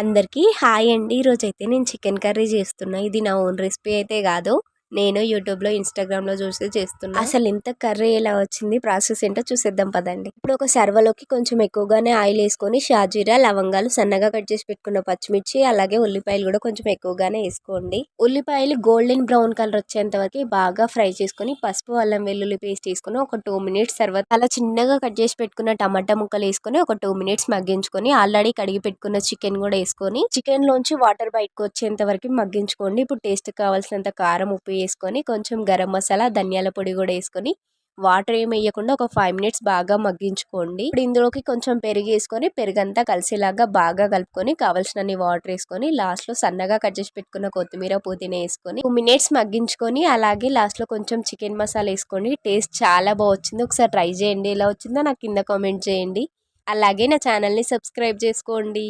అందరికీ హాయ్ అండి. ఈరోజు అయితే నేను చికెన్ కర్రీ చేస్తున్నా. ఇది నా ఓన్ రెసిపీ అయితే కాదు. నేను యూట్యూబ్లో ఇన్స్టాగ్రామ్లో చూసి చేస్తున్నా. అసలు ఇంత కర్రీ ఎలా వచ్చింది? ప్రాసెస్ ఏంటో చూసేద్దాం పదండి. ఇప్పుడు ఒక సర్వలోకి కొంచెం ఎక్కువగానే ఆయిల్ వేసుకొని షాజీరా లవంగాలు సన్నగా కట్ చేసి పెట్టుకున్న పచ్చిమిర్చి అలాగే ఉల్లిపాయలు కూడా కొంచెం ఎక్కువగానే వేసుకోండి. ఉల్లిపాయలు గోల్డెన్ బ్రౌన్ కలర్ వచ్చేంత వరకు బాగా ఫ్రై చేసుకొని పసుపు అల్లం వెల్లుల్లి పేస్ట్ వేసుకొని ఒక టూ మినిట్స్ తర్వాత అలా చిన్నగా కట్ చేసి పెట్టుకున్న టమాటా ముక్కలు వేసుకొని ఒక టూ మినిట్స్ మగ్గించుకొని ఆల్రెడీ కడిగి పెట్టుకున్న చికెన్ కూడా వేసుకొని చికెన్ లోంచి వాటర్ బయటకు వచ్చేంత వరకు మగ్గించుకోండి. ఇప్పుడు టేస్ట్ కావాల్సినంత కారం ఉప్పు వేసుకొని కొంచెం గరం మసాలా ధనియాల పొడి కూడా వేసుకొని వాటర్ ఏమి వేయకుండా ఒక ఫైవ్ మినిట్స్ బాగా మగ్గించుకోండి. ఇప్పుడు ఇందులోకి కొంచెం పెరుగు వేసుకొని పెరుగంతా కలిసేలాగా బాగా కలుపుకొని కావాల్సినన్ని వాటర్ వేసుకొని లాస్ట్లో సన్నగా కట్ చేసి పెట్టుకున్న కొత్తిమీర పుదీనా వేసుకొని టూ మినిట్స్ మగ్గించుకొని అలాగే లాస్ట్లో కొంచెం చికెన్ మసాలా వేసుకోండి. టేస్ట్ చాలా బాగా వచ్చింది. ఒకసారి ట్రై చేయండి. ఎలా వచ్చిందో నాకు కింద కామెంట్ చేయండి. అలాగే నా ఛానల్ని సబ్స్క్రైబ్ చేసుకోండి.